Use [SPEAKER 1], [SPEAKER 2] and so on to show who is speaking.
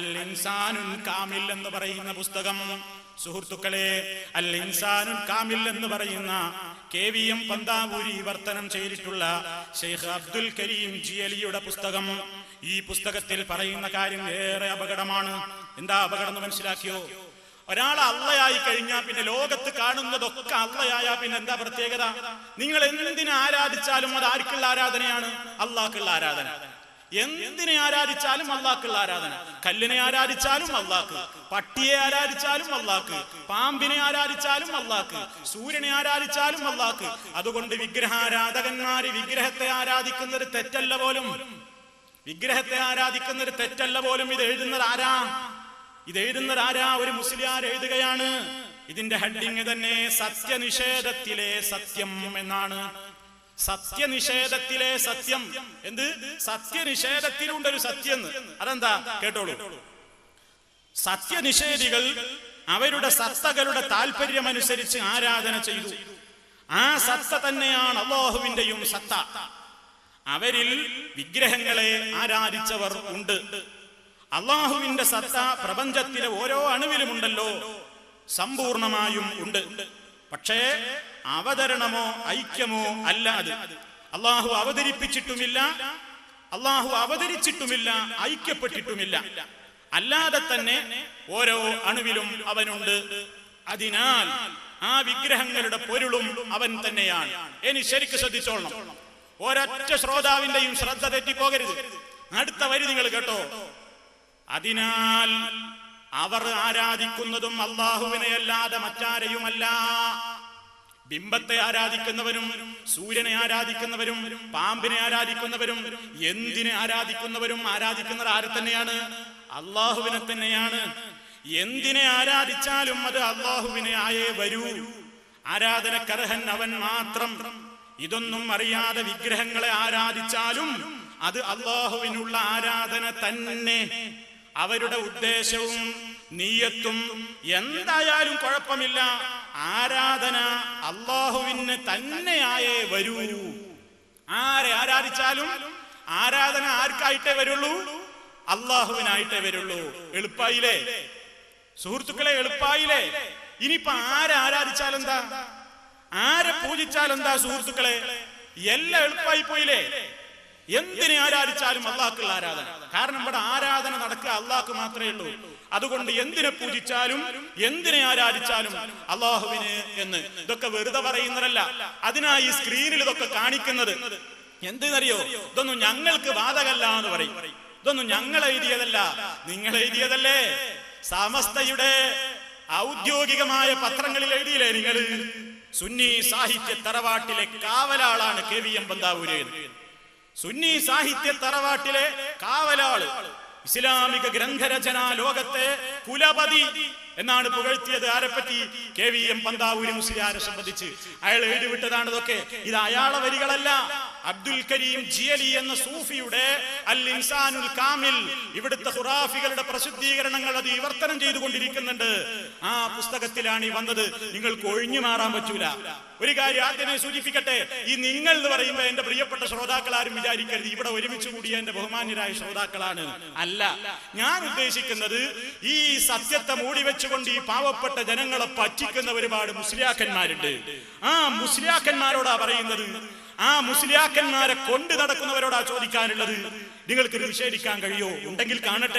[SPEAKER 1] അൽ ഇൻസാനുൽ കാമിൽ എന്ന് പറയുന്ന പുസ്തകം. സുഹൃത്തുക്കളെ അൽ ഇൻസാനുൽ കാമിൽ എന്ന് പറയുന്ന കെ വി എം പന്താവൂരി വിവർത്തനം ചെയ്തിട്ടുള്ള ഷെയ്ഖ് അബ്ദുൽ കരീം ജിയലിയുടെ പുസ്തകം. ഈ പുസ്തകത്തിൽ പറയുന്ന കാര്യം ഏറെ അപകടമാണ്. എന്താ അപകടം എന്ന് മനസ്സിലാക്കിയോ? ഒരാൾ അള്ളയായി കഴിഞ്ഞാൽ പിന്നെ ലോകത്ത് കാണുന്നതൊക്കെ അള്ളയായ പിന്നെ എന്താ പ്രത്യേകത? നിങ്ങൾ എന്തിനെ ആരാധിച്ചാലും അത് ആർക്കുള്ള ആരാധനയാണ്? അള്ളാഹ്ക്കുള്ള ആരാധന. എന്തിനെ ആരാധിച്ചാലും അള്ളാക്കുള്ള ആരാധന? കല്ലിനെ ആരാധിച്ചാലും അള്ളാക്ക് പട്ടിയെ ആരാധിച്ചാലും അള്ളാക്ക് പാമ്പിനെ ആരാധിച്ചാലും അള്ളാക്ക് സൂര്യനെ ആരാധിച്ചാലും അള്ളാക്ക് അതുകൊണ്ട് വിഗ്രഹാരാധകന്മാര് വിഗ്രഹത്തെ ആരാധിക്കുന്നത് തെറ്റല്ല പോലും. വിഗ്രഹത്തെ ആരാധിക്കുന്നത് തെറ്റല്ല പോലും. ഇത് എഴുതുന്നത് ആരാ? ഇത് എഴുതുന്നത് ആരാ? ഒരു മുസ്ലിയാർ എഴുതുകയാണ്. ഇതിന്റെ ഹെഡിങ് തന്നെ സത്യനിഷേധത്തിലെ സത്യം എന്നാണ്. സത്യനിഷേധത്തിലെ സത്യം. എന്ത്? സത്യനിഷേധത്തിലുണ്ട് ഒരു സത്യം. അതെന്താ? കേട്ടോളൂ. സത്യനിഷേധികൾ അവരുടെ സത്തകളുടെ താല്പര്യമനുസരിച്ച് ആരാധന ചെയ്തു. ആ സത്ത തന്നെയാണ് അള്ളാഹുവിന്റെയും സത്ത. അവരിൽ വിഗ്രഹങ്ങളെ ആരാധിച്ചവർ ഉണ്ട്. അള്ളാഹുവിന്റെ സത്ത പ്രപഞ്ചത്തിലെ ഓരോ അണുവിലുമുണ്ടല്ലോ സമ്പൂർണമായും ഉണ്ട്. പക്ഷേ അവതരണമോ ഐക്യമോ അല്ല അത്. അള്ളാഹു അവതരിപ്പിച്ചിട്ടുമില്ല അള്ളാഹു അവതരിച്ചിട്ടുമില്ല ഐക്യപ്പെട്ടിട്ടുമില്ല. അല്ലാതെ തന്നെ ഓരോ അണുവിലും അവനുണ്ട്. അതിനാൽ ആ വിഗ്രഹങ്ങളുടെ പൊരുളും അവൻ തന്നെയാണ്. ഇനി ശരിക്ക് ശ്രദ്ധിച്ചോളണം. ഒരൊറ്റ ശ്രോതാവിന്റെയും ശ്രദ്ധ തെറ്റിപ്പോകരുത്. അടുത്ത വരി നിങ്ങൾ കേട്ടോ. അതിനാൽ അവർ ആരാധിക്കുന്നതും അള്ളാഹുവിനെ അല്ലാതെ മറ്റാരെയുമല്ല. ബിംബത്തെ ആരാധിക്കുന്നവരും സൂര്യനെ ആരാധിക്കുന്നവരും പാമ്പിനെ ആരാധിക്കുന്നവരും എന്തിനെ ആരാധിക്കുന്നവരും ആരാധിക്കുന്നത് ആരെ തന്നെയാണ്? അള്ളാഹുവിനെ തന്നെയാണ്. എന്തിനെ ആരാധിച്ചാലും അത് അള്ളാഹുവിനെ ആയേ വരൂ. ആരാധനക്കർഹൻ അവൻ മാത്രം. ഇതൊന്നും അറിയാതെ വിഗ്രഹങ്ങളെ ആരാധിച്ചാലും അത് അള്ളാഹുവിനുള്ള ആരാധന തന്നെ. അവരുടെ ഉദ്ദേശവും നീയത്തും എന്തായാലും കുഴപ്പമില്ല. ആരാധന അള്ളാഹുവിന് തന്നെയായേ വരൂ. ആരെ ആരാധിച്ചാലും ആരാധന ആർക്കായിട്ടേ വരുള്ളൂ? അള്ളാഹുവിനായിട്ടേ വരുള്ളൂ. എളുപ്പായില്ലേ? സുഹൃത്തുക്കളെ എളുപ്പായില്ലേ? ഇനിയിപ്പൊ ആരെ ആരാധിച്ചാലെന്താ? ആരെ പൂജിച്ചാലെന്താ സുഹൃത്തുക്കളെ? എല്ലാം എളുപ്പമായി പോയില്ലേ? എന്തിനെ ആരാധിച്ചാലും അള്ളാഹ്ക്കുള്ള ആരാധന. കാരണം ഇവിടെ ആരാധന നടക്കുക അള്ളാഹ്ക്ക് മാത്രമേ ഉള്ളൂ. അതുകൊണ്ട് എന്തിനെ പൂജിച്ചാലും എന്തിനെ ആരാധിച്ചാലും അള്ളാഹുവിന് എന്ന്. ഇതൊക്കെ വെറുതെ പറയുന്നതല്ല. അതിനായി സ്ക്രീനിൽ ഇതൊക്കെ കാണിക്കുന്നത്. എന്തെന്നറിയോ? ഇതൊന്നും ഞങ്ങൾക്ക് ബാധകല്ല എന്ന് പറയും. ഇതൊന്നും ഞങ്ങൾ എഴുതിയതല്ല. നിങ്ങൾ എഴുതിയതല്ലേ? സമസ്തയുടെ ഔദ്യോഗികമായ പത്രങ്ങളിൽ എഴുതിയില്ലേ നിങ്ങൾ സുന്നി സാഹിത്യ തറവാട്ടിലെ കാവലാളാണ് K V M Panthavoor Sunni സാഹിത്യ തറവാട്ടിലെ കാവലാൾ. ഇസ്ലാമിക ഗ്രന്ഥരചന ലോകത്തെ കുലപതി എന്നാണ് പുകഴ്ത്തിയത്. ആരെപ്പറ്റി കെ വി എം പന്താവൂരി മുസ്ലിയാരെ സംബന്ധിച്ച്. അയാൾ എഴുതിവിട്ടതാണ് ഇതൊക്കെ. ഇത് അയാളെ വരികളല്ല. അബ്ദുൽ കരീം ജിയലി എന്ന സൂഫിയുടെ അൽ ഇൻസാനുൽ കാമിൽ ഇവിടുത്തെ ഖുറാഫികളുടെ പ്രസിദ്ധീകരണങ്ങൾ അത് വിവർത്തനം ചെയ്തുകൊണ്ടിരിക്കുന്നുണ്ട്. ആ പുസ്തകത്തിലാണ് ഈ വന്നത്. നിങ്ങൾക്ക് ഒഴിഞ്ഞു മാറാൻ പറ്റൂല. ഒരു കാര്യം ആദ്യമേ സൂചിപ്പിക്കട്ടെ. ഈ നിങ്ങൾ എന്ന് പറയുമ്പോൾ എന്റെ പ്രിയപ്പെട്ട ശ്രോതാക്കൾ ആരും വിചാരിക്കരുത്. ഇവിടെ ഒരുമിച്ച് കൂടിയ എന്റെ ബഹുമാന്യരായ ശ്രോതാക്കളാണ്. അല്ല ഞാൻ ഉദ്ദേശിക്കുന്നത് ഈ സത്യത്തെ മൂടി വെച്ചുകൊണ്ട് ഈ പാവപ്പെട്ട ജനങ്ങളെ പറ്റിക്കുന്ന ഒരുപാട് മുസ്ലിയാക്കന്മാരുണ്ട്. ആ മുസ്ലിയാക്കന്മാരോടാ പറയുന്നത്? ആ മുസ്ലിയാക്കന്മാരെ കൊണ്ടു നടക്കുന്നവരോടാ ചോദിക്കാനുള്ളത്. നിങ്ങൾക്ക് നിഷേധിക്കാൻ കഴിയോ? ഉണ്ടെങ്കിൽ കാണട്ടെ.